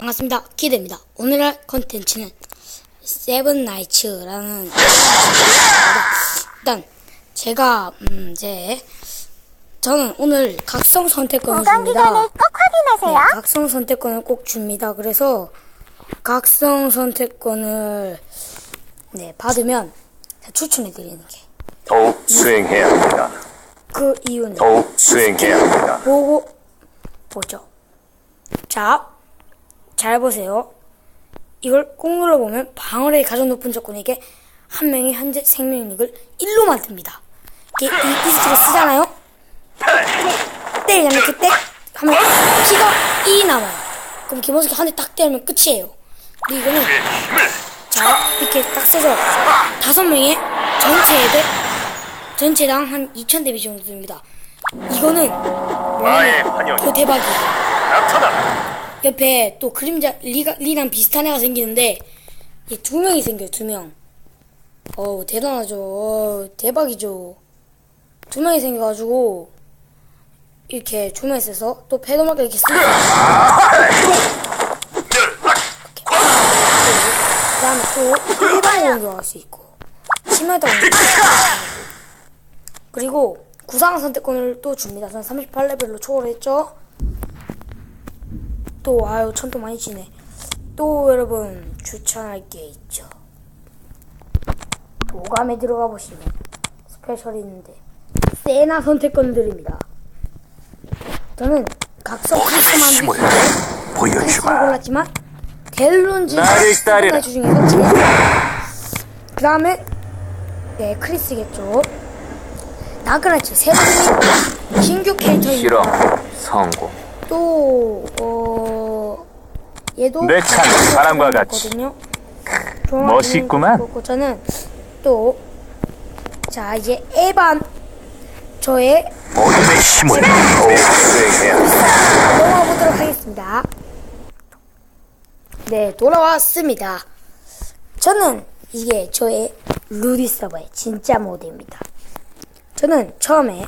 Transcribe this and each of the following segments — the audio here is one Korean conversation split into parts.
반갑습니다. 기대입니다. 오늘 할 컨텐츠는 세븐 나이츠라는 일단 제가 음 이제 저는 오늘 각성 선택권을 줍니다. 꼭 확인하세요. 네, 각성 선택권을 꼭 줍니다. 그래서 각성 선택권을 네 받으면 추천해 드리는 게그 더욱 수행해야 합니다. 이유는 더욱 수행해야 합니다. 보고 보죠. 자, 잘 보세요. 이걸 꾹 눌러보면 방어력이 가장 높은 조건에게 한 명이 현재 생명력을 1로 만듭니다. 이게 이, 이 스킬을 쓰잖아요. 때리잖아요. 그때 하면 피가 2 남아요. 그럼 기본적으로 한대 딱 때리면 끝이에요. 근데 이거는 자 이렇게 딱 써서 다섯 명의 전체 애들 전체당 한 2천 데미지 정도 듭니다. 이거는 환영이 더 대박이에요. 옆에 또 그림자 리가, 리랑 비슷한 애가 생기는데 얘두 명이 생겨요 두 명. 어우 대단하죠. 어우, 대박이죠. 두 명이 생겨가지고 이렇게 조명에 있어서 또 패드마크 이렇게 쓰고 그다음에 또 일반 공격할 수 있고 심하다 그리고 구상 선택권을 또 줍니다. 전 38레벨로 초월했죠. 또 아유 천도 많이 치네. 또 여러분 추천할 게 있죠. 오감에 들어가 보시면 스페셜이 있는데 세나 선택권 드립니다. 저는 각성 보여주마. 골랐지만 따르라. 중에서 그 다음에 네 크리스겠죠. 나그라치 세 번째 신규 캐릭터입니다. 실험 성공. 또, 어, 얘도. 내 차는 바람과 같이. 멋있구만. 그렇고 저는 또, 자, 이제 에반. 저의 모둠의 힘을 수행해야. 넘어가 보도록 하겠습니다. 네, 돌아왔습니다. 저는 이게 저의 루디 서버의 진짜 모드입니다. 저는 처음에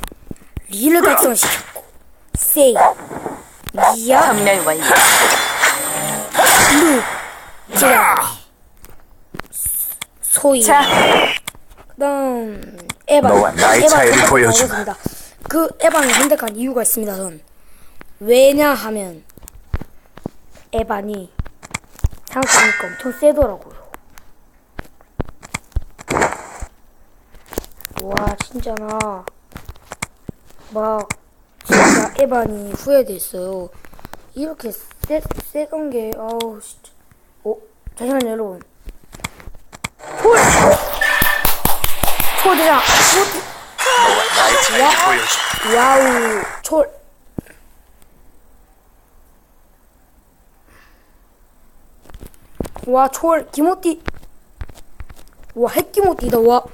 리를 각성시켰고, 세이, 미 야, 전멸 완료. 루, 제라미, 소이, 자, 그다음 에반. 너와 나의 에반 차이를 선택을 보여주마. 하겠습니다. 그 에반을 선택한 이유가 있습니다. 전 왜냐하면 에반이 생각해보니까 엄청 세더라고요. 와 진짜 나 막 진짜 에반이 후회됐어요. 이렇게 세, 세던 게 아우 진짜. 어 잠시만요 여러분. 나의 차이를 보여주마. 와우! 초 와, 초월, 기모띠. 와, 핵기모띠다, 와.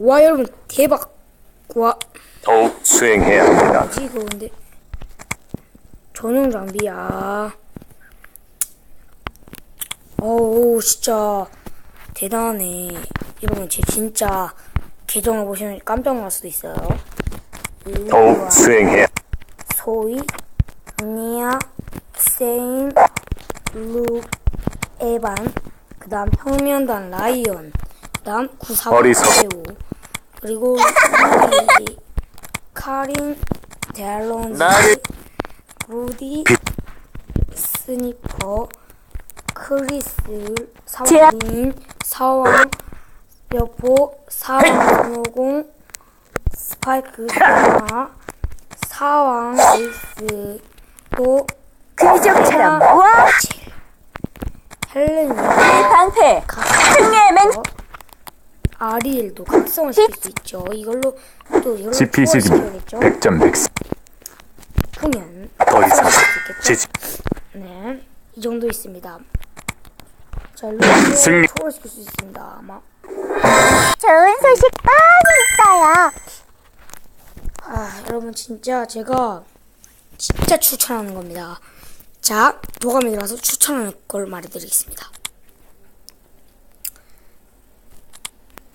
와, 여러분, 대박. 와, 더욱 수행해야 합니다. 뭐지, 그거 근데. 전용 장비야. 어우, 진짜. 대단하네. 여러분, 제 진짜 계정을 보시면 깜짝 놀랄 수도 있어요. 더욱 수행해야. 소위, 니아, 세인, 루, 에반, 그 다음 혁명단 라이언, 그 다음 구사번 어리석어. 배우, 그리고 이 카린, 나를 루디, 빛. 스니퍼, 크리스, 사왕인, 사왕, 여포, 사왕 노공, 스파이크, 드라마, 사왕, 에이스, 또 그적처럼 하나, 와 헬렌이, 방패 승리의 맹 아리엘도 각성을 시킬 수 있죠. 이걸로 또 이걸로 GPCD 초월시켜야겠죠. 100점 100. 크면 더 이상 시킬. 지지. 네, 이 정도 있습니다. 자, 승리. 초월 시킬 수 있습니다. 아마. 좋은 소식 많이 있어요. 아, 여러분 진짜 제가 진짜 추천하는 겁니다. 자, 도감에 들어가서 추천하는 걸 말해드리겠습니다.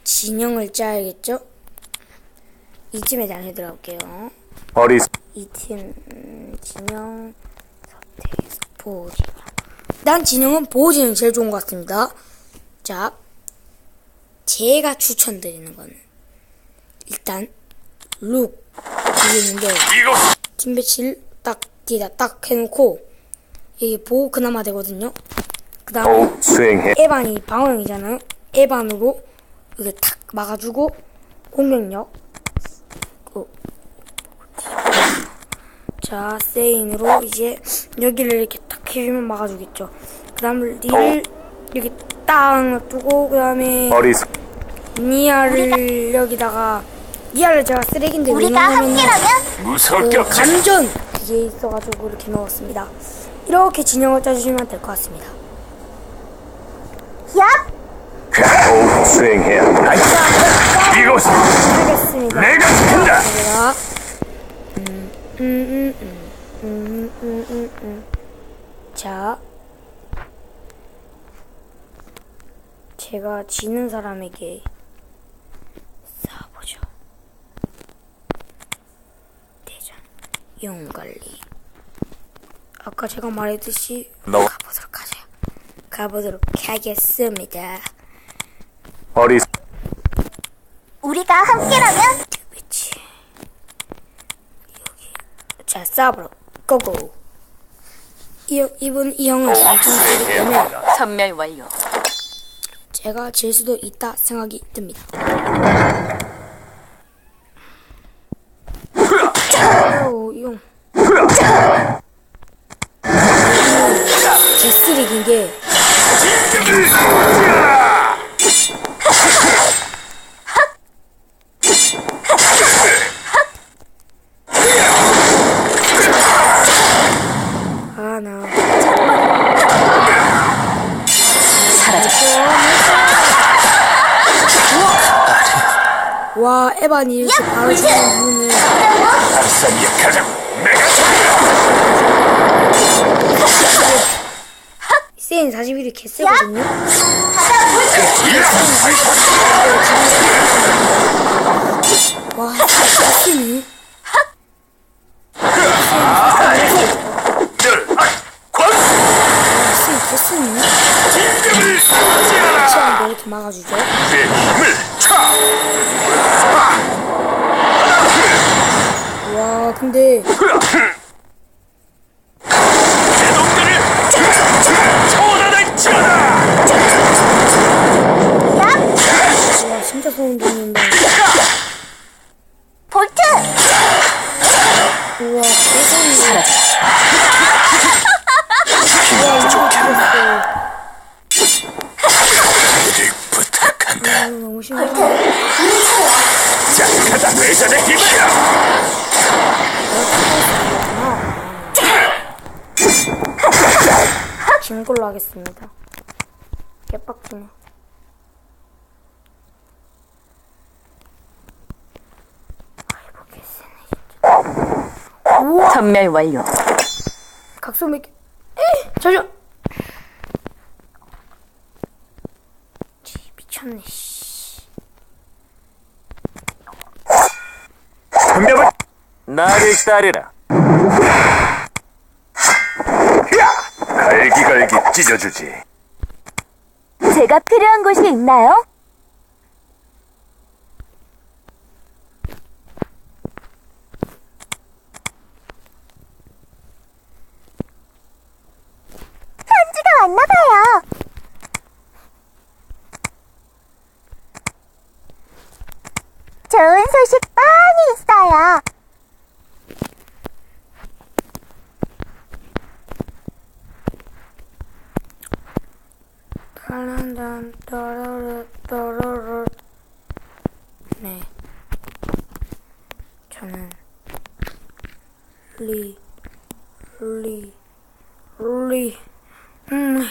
진영을 짜야겠죠? 이쯤에 대한 해드려볼게요. 어리석. 이팀 음, 진영 선택 보호진영. 일단 진영은 보호진영이 제일 좋은 것 같습니다. 자, 제가 추천드리는 거는 일단 룩 이게 있는데 팀 배치를 딱 뒤에다 딱 해놓고 이게 보호 그나마 되거든요. 그 수행해. 에반이 방어형이잖아요. 에반으로 이렇게 탁 막아주고 공격력. 어. 자 세인으로 이제 여기를 이렇게 탁 해주면 막아주겠죠. 그 다음에 니를 이렇게 딱 놔두고 그 다음에. 니아를 여기다가 니아를 제가 쓰레기인데 왜 우리가. 함께라면 게 그. 감전 그게 있어가지고 이렇게 넣었습니다. 이렇게 진영을 짜주시면 될 것 같습니다. 얍! 수행해야 한다. 이곳은 알겠습니다. 내가 지킨다. 음, 음, 음, 음, 음, 음, 음, 음. 자, 제가 지는 사람에게 쏴보죠. 대전 용관리. 아까 제가 말했듯이 너. 가보도록 하죠. 가보도록 하겠습니다. 어리석. 우리가 함께라면 그치. 여기. 자, 싸브로. 고고. 이, 이분, 이 형은 엄청 세기 때문에 선멸 완료. 제가 질 수도 있다 생각이 듭니다. 와, 에반이 이렇게 바로 지는 이유는 한산 약하자고. 내가 세인 41이 개쎄거든요? 와, 개쎄네. 세인 개쎄네. 시간도 이렇게 막아주죠. 내 힘을 차. 와, 근데 내 놈들을 처단할지어다. 와, 진짜 소름 돋는다. 볼트! 우와, 세상에. 사라져. 와, 좋겠어. 늘 부탁한다. 너무 심하다. 짝하다 회전의 힘이야. 지는 걸로 하겠습니다. 개빡치네. 선멸 완료. 각소맥 에 잠시만 지, 미쳤네 씨. 덤벼볼. 나를 따르라. 야, 갈기갈기 찢어주지. 제가 필요한 곳이 있나요? 편지가 왔나봐요. 좋은 소식 많이 있어요. 따란단 따라르 따라르. 네. 저는 리 리, 리, 음,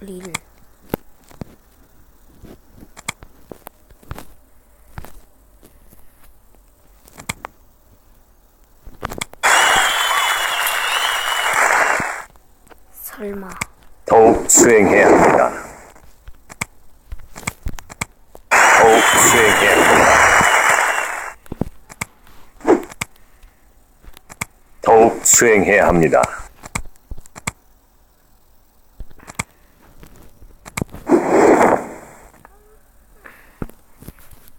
리를 설마 더욱 수행해야 합니다. 더욱 수행해야 합니다. 더욱 수행해야 합니다.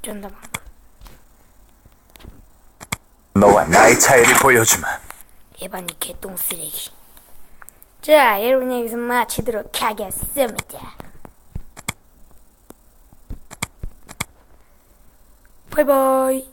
쩐다. 너와 나의 차이를 보여주마. 예반이 개똥 쓰레기. 자, 여러분 여기서 마치도록 하겠습니다. 바이바이.